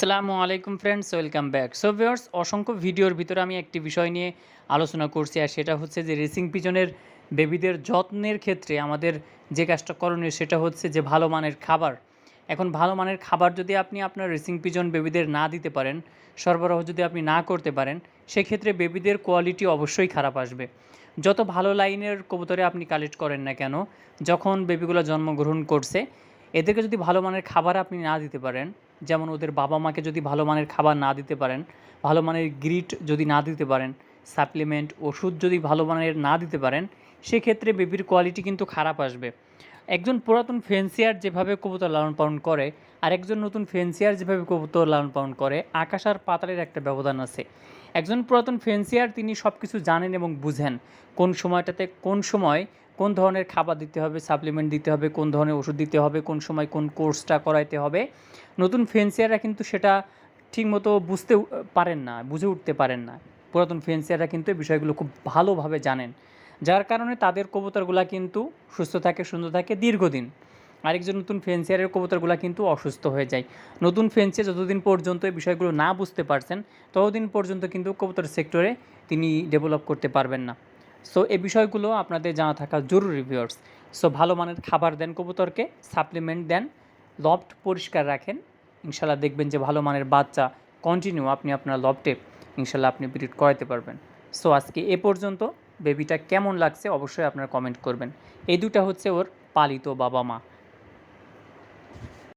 আসসালামু আলাইকুম friends welcome back so viewers অসংখ্য ভিডিওর ভিতরে আমি একটি বিষয় নিয়ে আলোচনা করছি, আর সেটা হচ্ছে যে রেসিং পিজনের বেবিদের যত্নের ক্ষেত্রে আমাদের যে কাজটা করণীয় সেটা হচ্ছে যে ভালো মানের খাবার। এখন ভালো মানের খাবার যদি আপনি আপনার রেসিং পিজন বেবিদের না দিতে পারেন, সরবরাহ যদি আপনি না করতে পারেন, সেক্ষেত্রে বেবিদের কোয়ালিটি অবশ্যই খারাপ আসবে। যত ভালো লাইনের কবুতরে আপনি কালেক্ট করেন না কেন, যখন বেবিগুলো জন্মগ্রহণ করছে, এদেরকে যদি ভালো মানের খাবার আপনি না দিতে পারেন যেমন ওদের বাবা মাকে যদি ভালো মানের খাবার না দিতে পারেন, ভালো মানের গ্রিট যদি না দিতে পারেন, সাপ্লিমেন্ট, ওষুধ যদি ভালো মানের না দিতে পারেন, সেক্ষেত্রে বেবির কোয়ালিটি কিন্তু খারাপ আসবে। একজন পুরাতন ফেন্সিয়ার যেভাবে কবুতর লালন পালন করে, আর একজন নতুন ফেন্সিয়ার যেভাবে কবুতর লালন পালন করে, আকাশ আর পাতালের একটা ব্যবধান আছে। একজন পুরাতন ফেন্সিয়ার তিনি সব কিছু জানেন এবং বুঝেন, কোন সময়টাতে কোন সময় কোন ধরনের খাবার দিতে হবে, সাপ্লিমেন্ট দিতে হবে, কোন ধরনের ওষুধ দিতে হবে, কোন সময় কোন কোর্সটা করাইতে হবে। নতুন ফেন্সিয়াররা কিন্তু সেটা ঠিকমতো বুঝতে পারেন না, বুঝে উঠতে পারেন না। পুরাতন ফেন্সিয়াররা কিন্তু এই বিষয়গুলো খুব ভালোভাবে জানেন। যার কারণে তাদের কবুতরগুলা কিন্তু সুস্থ থাকে, সুন্দর থাকে দীর্ঘদিন। আরেকজন নতুন ফেন্সিয়ারের কবুতরগুলা কিন্তু অসুস্থ হয়ে যায়। নতুন ফেন্সিয়ার যতদিন পর্যন্ত এই বিষয়গুলো না বুঝতে পারছেন, ততদিন পর্যন্ত কিন্তু কবুতর সেক্টরে তিনি ডেভেলপ করতে পারবেন না। সো এই বিষয়গুলো আপনাদের জানা থাকা জরুরি, ভিউয়ার্স। সো, ভালো মানের খাবার দেন কবুতরকে, সাপ্লিমেন্ট দেন, লফট পরিষ্কার রাখেন ইনশাল্লাহ দেখবেন যে ভালো মানের বাচ্চা কন্টিনিউ আপনি আপনার লবটে ইনশাল্লাহ আপনি ব্রিড করাতে পারবেন। সো আজকে এ পর্যন্ত বেবিটা কেমন লাগছে অবশ্যই আপনারা কমেন্ট করবেন। এই দুটা হচ্ছে ওর পালিত বাবা মা